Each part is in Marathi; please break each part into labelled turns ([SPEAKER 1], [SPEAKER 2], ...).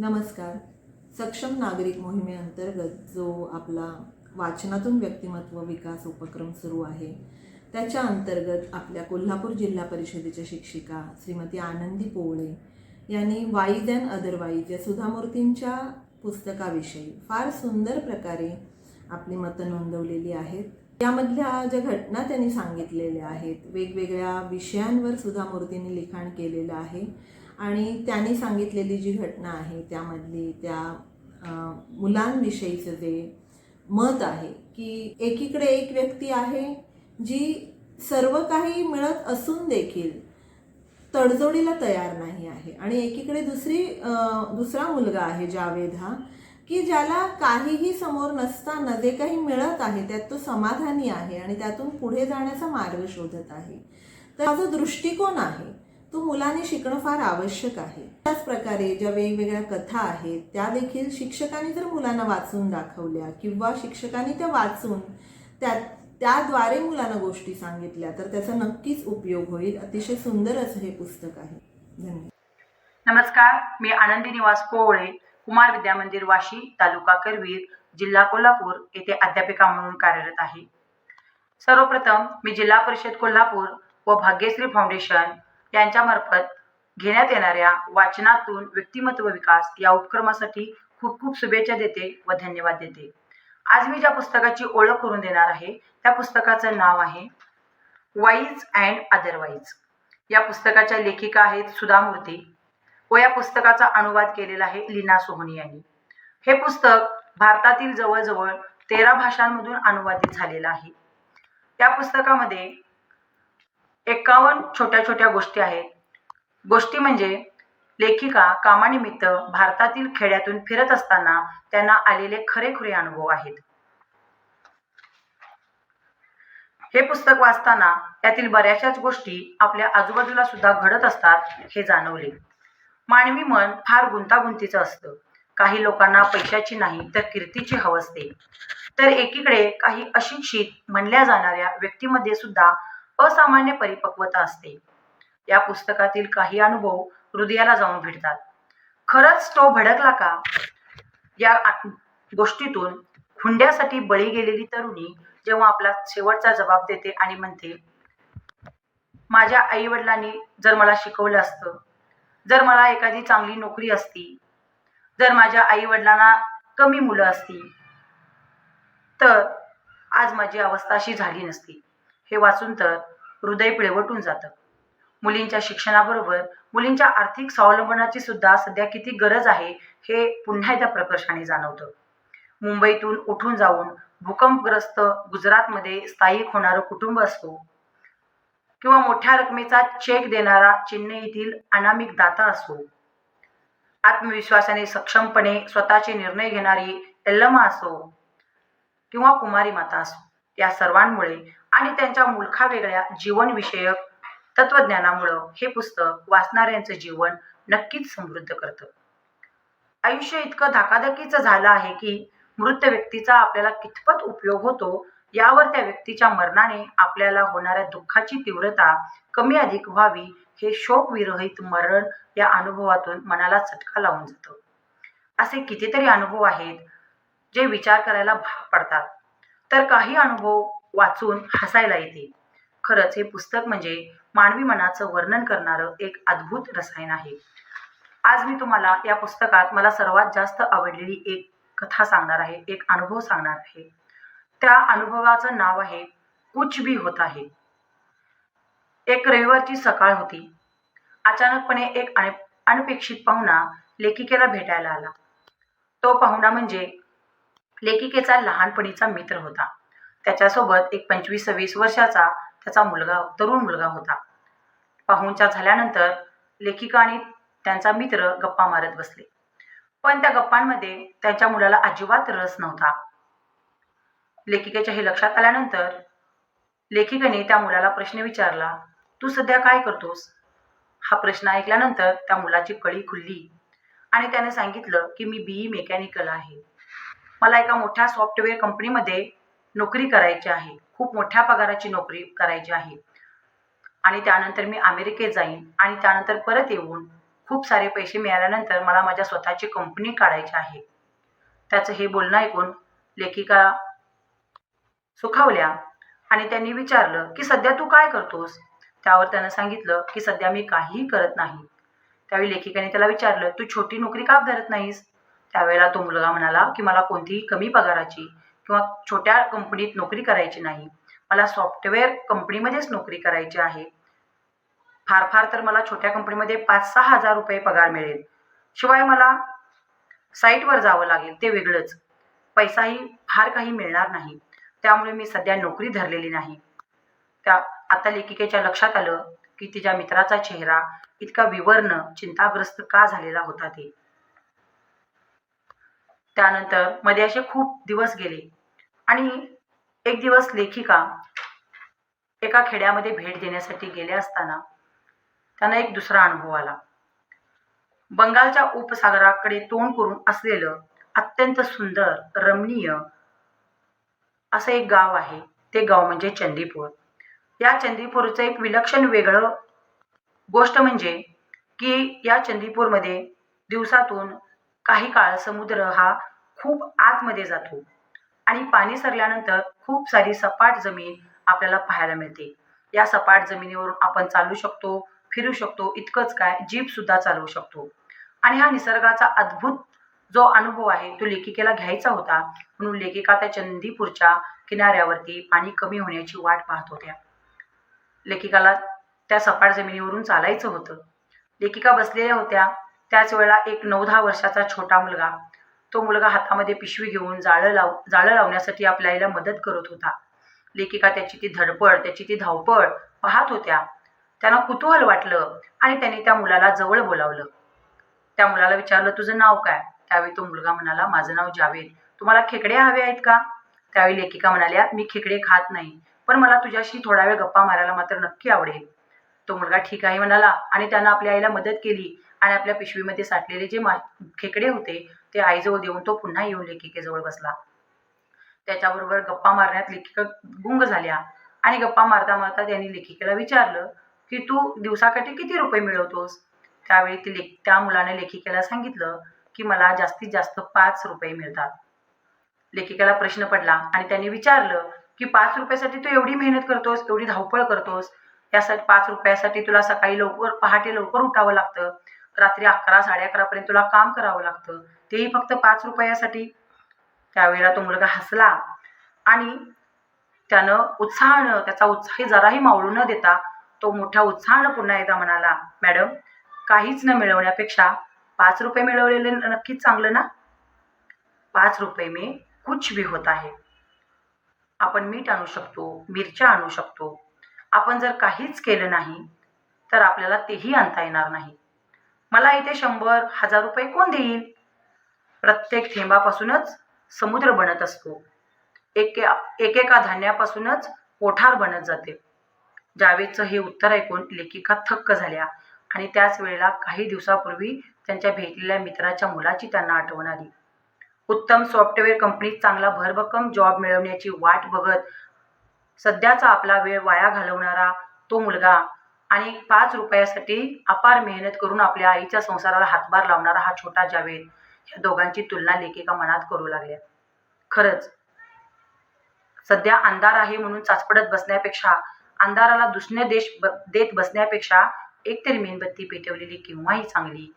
[SPEAKER 1] नमस्कार. सक्षम नागरिक मोहिमेअंतर्गत जो आपला वाचनातून व्यक्तिमत्व विकास उपक्रम सुरू आहे त्याच्या अंतर्गत आपल्या कोल्हापूर जिल्हा परिषदेच्या शिक्षिका श्रीमती आनंदी पोवळे यांनी वाईज अँड अदरवाईज या सुधामूर्तींच्या पुस्तकाविषयी फार सुंदर प्रकारे आपली मतं नोंदवलेली आहेत. यामधल्या ज्या घटना त्यांनी सांगितलेल्या आहेत वेगवेगळ्या विषयांवर सुधा मूर्तींनी लिखाण केलेलं आहे. आणि त्यांनी सांगितलेली जी घटना आहे त्यामधली त्या मुलांविषयीचं जे मत आहे की एकीकडे एक व्यक्ती आहे जी सर्व काही मिळत असून देखील तडजोडीला तयार नाही आहे आणि एकीकडे दुसरी दुसरा मुलगा आहे जावेद हा की ज्याला काहीही समोर नसताना जे काही मिळत आहे त्यात तो समाधानी आहे आणि त्यातून पुढे जाण्याचा मार्ग शोधत आहे. तर हा जो दृष्टिकोन आहे तो मुलाने शिकणं फार आवश्यक आहे. त्याच प्रकारे ज्या वेगवेगळ्या कथा आहेत त्या देखील शिक्षकांनी जर मुलांना वाचून दाखवल्या किंवा शिक्षकांनी त्या वाचून त्या त्याद्वारे मुलांना गोष्टी सांगितल्या तर त्याचा नक्कीच उपयोग होईल. अतिशय सुंदर असं हे पुस्तक आहे. धन्यवाद.
[SPEAKER 2] नमस्कार मी आनंदी निवास पोवळे कुमार विद्या मंदिर वाशी तालुका करवीर जिल्हा कोल्हापूर येथे अध्यापिका म्हणून कार्यरत आहे. सर्वप्रथम मी जिल्हा परिषद कोल्हापूर व भाग्यश्री फाउंडेशन यांच्यामार्फत घेण्यात येणाऱ्या वाचनातून व्यक्तिमत्व विकास या उपक्रमासाठी खूप खूप शुभेच्छा देते व धन्यवाद देते. आज मी ज्या पुस्तकाची ओळख करून देणार आहे त्या पुस्तकाचं नाव आहे वाईज अँड अदरवाईज या पुस्तकाच्या लेखिका आहेत सुधा मूर्ती व या पुस्तकाचा अनुवाद केलेला आहे लीना सोहनी यांनी. हे पुस्तक भारतातील जवळजवळ तेरा भाषांमधून अनुवादित झालेलं आहे. या पुस्तकामध्ये एकावन्न छोट्या छोट्या गोष्टी आहेत. गोष्टी म्हणजे लेखिका कामानिमित्त भारतातील खेड्यातून फिरत असताना त्यांना आलेले खरेखुरे अनुभव आहेत. हे पुस्तक वाचताना त्यातील बऱ्याचशाच गोष्टी आपल्या आजूबाजूला सुद्धा घडत असतात हे जाणवले. मानवी मन फार गुंतागुंतीचं असतं. काही लोकांना पैशाची नाही तर कीर्तीची हव असते. तर एकीकडे काही अशिक्षित म्हणल्या जाणाऱ्या व्यक्तीमध्ये सुद्धा असामान्य परिपक्वता असते. या पुस्तकातील काही अनुभव हृदयाला जाऊन भेटतात. खरंच तो भडकला का? या गोष्टीतून हुंड्यासाठी बळी गेलेली तरुणी जेव्हा आपला शेवटचा जबाब देते आणि म्हणते माझ्या आई वडिलांनी जर मला शिकवलं असतं जर मला एखादी चांगली नोकरी असती जर माझ्या आई वडिलांना कमी मुलं असती तर आज माझी अवस्था अशी झाली नसती. हे वाचून तर हृदय पिळवटून जातं. मुलींच्या शिक्षणाबरोबर मुलींच्या आर्थिक स्वावलंबनाची सुद्धा सध्या किती गरज आहे हे पुन्हा एकदा प्रकर्षाने जाणवतं. मुंबईतून उठून जाऊन भूकंपग्रस्त गुजरातमध्ये स्थायिक होणारं कुटुंब असतो किंवा मोठ्या रकमेचा चेक देणारा चेन्नईतील अनामिक दाता असो आत्मविश्वासाने सक्षमपणे स्वतःचे निर्णय घेणारी एल्लमा असो किंवा कुमारी माता असो या सर्वांमुळे आणि त्यांच्या मुलखा वेगळ्या जीवनविषयक तत्वज्ञानामुळं हे पुस्तक वाचणाऱ्यांचं जीवन नक्कीच समृद्ध करतं. आयुष्य इतकं धकाधकीचं झालं आहे की मृत व्यक्तीचा आपल्याला कितपत उपयोग होतो यावर त्या व्यक्तीच्या मरणाने आपल्याला होणाऱ्या दुःखाची तीव्रता कमी अधिक व्हावी हे शोकविरहित मरण या अनुभवातून मनाला चटका लावून जातो. असे कितीतरी अनुभव आहेत जे विचार करायला भाग पडतात. तर काही अनुभव वाचून हसायला येते. खरंच हे पुस्तक म्हणजे मानवी मनाचं वर्णन करणारं एक अद्भुत रसायन आहे. आज मी तुम्हाला या पुस्तकात मला सर्वात जास्त आवडलेली एक कथा सांगणार आहे एक अनुभव सांगणार आहे. त्या अनुभवाचं नाव आहे कुछ भी होत आहे. एक रविवारची सकाळ होती. अचानकपणे एक अनपेक्षित पाहुणा लेखिकेला भेटायला आला. तो पाहुणा म्हणजे लेखिकेचा लहानपणीचा मित्र होता. त्याच्यासोबत एक पंचवीस सव्वीस वर्षाचा त्याचा मुलगा तरुण मुलगा होता. पाहुणचार झाल्यानंतर लेखिका आणि त्यांचा मित्र गप्पा मारत बसले. पण त्या गप्पांमध्ये त्यांच्या मुलाला अजिबात रस नव्हता. लेखिकेच्या हे लक्षात आल्यानंतर लेखिकेने त्या मुलाला प्रश्न विचारला तू सध्या काय करतोस? हा प्रश्न ऐकल्यानंतर त्या मुलाची कळी खुलली आणि त्याने सांगितलं की मी बीई मेकॅनिकल आहे. मला एका मोठ्या सॉफ्टवेअर कंपनीमध्ये नोकरी करायची आहे. खूप मोठ्या पगाराची नोकरी करायची आहे. आणि त्यानंतर मी अमेरिकेत जाईन. आणि त्यानंतर परत येऊन खूप सारे पैसे मिळाल्यानंतर मला माझ्या स्वतःची कंपनी काढायची आहे. त्याचं हे बोलणं ऐकून लेखिका सुखावल्या. आणि त्यांनी विचारलं की सध्या तू काय करतोस? त्यावर त्यानं सांगितलं की सध्या मी काहीही करत नाही. त्यावेळी लेखिकाने त्याला विचारलं तू छोटी नोकरी का धरत नाहीस? त्यावेळेला तो मुलगा म्हणाला की मला कोणतीही कमी पगाराची किंवा छोट्या कंपनीत नोकरी करायची नाही. मला सॉफ्टवेअर कंपनीमध्येच नोकरी करायची आहे. फार फार तर मला छोट्या कंपनीमध्ये पाच सहा हजार रुपये पगार मिळेल. शिवाय मला साईटवर जावं लागेल ते वेगळंच. पैसाही फार काही मिळणार नाही. त्यामुळे मी सध्या नोकरी धरलेली नाही. त्या आता लेखिकेच्या लक्षात आलं की तिच्या मित्राचा चेहरा इतका विवर्ण चिंताग्रस्त का झालेला होता ते. त्यानंतरमध्ये असे खूप दिवस गेले. आणि एक दिवस लेखिका एका खेड्यामध्ये भेट देण्यासाठी गेले असताना त्यांना एक दुसरा अनुभव आला. बंगालच्या उपसागराकडे तोंड करून असलेलं अत्यंत सुंदर रमणीय असं एक गाव आहे. ते गाव म्हणजे चंदीपूर. या चंदीपूरचं एक विलक्षण वेगळं गोष्ट म्हणजे की या चंदीपूरमध्ये दिवसातून काही काळ समुद्र हा खूप आतमध्ये जातो. आणि पाणी सरल्यानंतर खूप सारी सपाट जमीन आपल्याला पाहायला मिळते. या सपाट जमिनीवरून आपण चालू शकतो फिरू शकतो इतकंच काय जीप सुद्धा चालवू शकतो. आणि हा निसर्गाचा अद्भुत जो अनुभव आहे तो लेखिकेला घ्यायचा होता. म्हणून लेखिका त्या चंदीपूरच्या किनाऱ्यावरती पाणी कमी होण्याची वाट पाहत होत्या. लेखिकाला त्या सपाट जमिनीवरून चालायचं होतं. लेखिका बसलेल्या होत्या. त्याच वेळेला एक नऊ दहा वर्षाचा छोटा मुलगा तो मुलगा हातामध्ये पिशवी घेऊन जाळं लाव जाळं लावण्यासाठी आपल्या आईला मदत करत होता. लेखिका त्याची ती धडपड त्याची ती धावपळ पाहत होत्या. त्यांना कुतूहल वाटलं आणि त्यांनी त्या मुलाला जवळ बोलावलं. त्या मुलाला विचारलं तुझं नाव काय? त्यावेळी तो मुलगा म्हणाला माझं नाव जावेद. तुम्हाला खेकडे हवे आहेत का? त्यावेळी लेखिका म्हणाल्या मी खेकडे खात नाही पण मला तुझ्याशी थोडा वेळ गप्पा मारायला मात्र नक्की आवडेल. तो मुलगा ठीक आहे म्हणाला आणि त्यानं आपल्या आईला मदत केली. आणि आपल्या पिशवीमध्ये साठलेले जे मा खेकडे होते ते आईजवळ देऊन तो पुन्हा येऊन लेखिकेजवळ बसला. त्याच्याबरोबर गप्पा मारण्यात लेखिका गुंग झाल्या. आणि गप्पा मारता मारता त्यांनी लेखिकेला विचारलं की तू दिवसाकाठी किती रुपये मिळवतोस? त्यावेळी ती लेख त्या मुलाने लेखिकेला सांगितलं की मला जास्तीत जास्त पाच रुपये मिळतात. लेखिकेला प्रश्न पडला आणि त्यांनी विचारलं की पाच रुपयासाठी तू एवढी मेहनत करतोस एवढी धावपळ करतोस? यासाठी पाच रुपयासाठी तुला सकाळी लवकर पहाटे लवकर उठावं लागतं. रात्री अकरा साडे अकरापर्यंत तुला काम करावं लागतं. तेही फक्त पाच रुपयासाठी. त्यावेळेला तो मुलगा हसला. आणि त्यानं उत्साहानं त्याचा उत्साही जराही मावळू न देता तो मोठ्या उत्साहानं पुन्हा एकदा म्हणाला मॅडम काहीच न मिळवण्यापेक्षा पाच रुपये मिळवलेले नक्कीच चांगलं ना? पाच रुपये मी कुछ भी होत आहे. आपण मीठ आणू शकतो मिरच्या आणू शकतो. आपण जर काहीच केलं नाही तर आपल्याला तेही आणता येणार नाही. मला इथे शंभर हजार रुपये कोण देईल? प्रत्येक थेंबापासूनच समुद्र बनत असतो. एके एकेका धान्यापासूनच कोठार बनत जाते. जावेदचं हे उत्तर ऐकून लेखिका थक्क झाल्या आणि त्याच वेळेला काही दिवसापूर्वी त्यांच्या भेटलेल्या मित्राच्या मुलाची त्यांना आठवण आली. उत्तम सॉफ्टवेअर कंपनीत चांगला भरभक्कम जॉब मिळवण्याची वाट बघत सध्याचा आपला वेळ वाया घालवणारा तो मुलगा आणि पाच रुपयासाठी अपार मेहनत करून आपल्या आईच्या संसाराला हातभार लावणारा हा छोटा जावेद या दोघांची तुलना लेखिका मनात करू लागल्या. खरंच सध्या अंधार आहे म्हणून चाचपडत बसण्यापेक्षा अंधाराला दुसऱ्या देश ब देत बसण्यापेक्षा एकतरी मेणबत्ती पेटवलेली केव्हाही चांगली.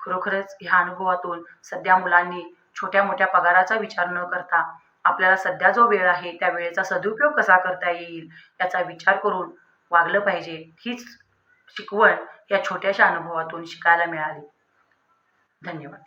[SPEAKER 2] खरोखरच ह्या अनुभवातून सध्या मुलांनी छोट्या मोठ्या पगाराचा विचार न करता आपल्याला सध्या जो वेळ आहे त्या वेळेचा सदुपयोग कसा करता येईल याचा विचार करून वागलं पाहिजे हीच शिकवण या छोट्याशा अनुभवातून शिकायला मिळाली. धन्यवाद.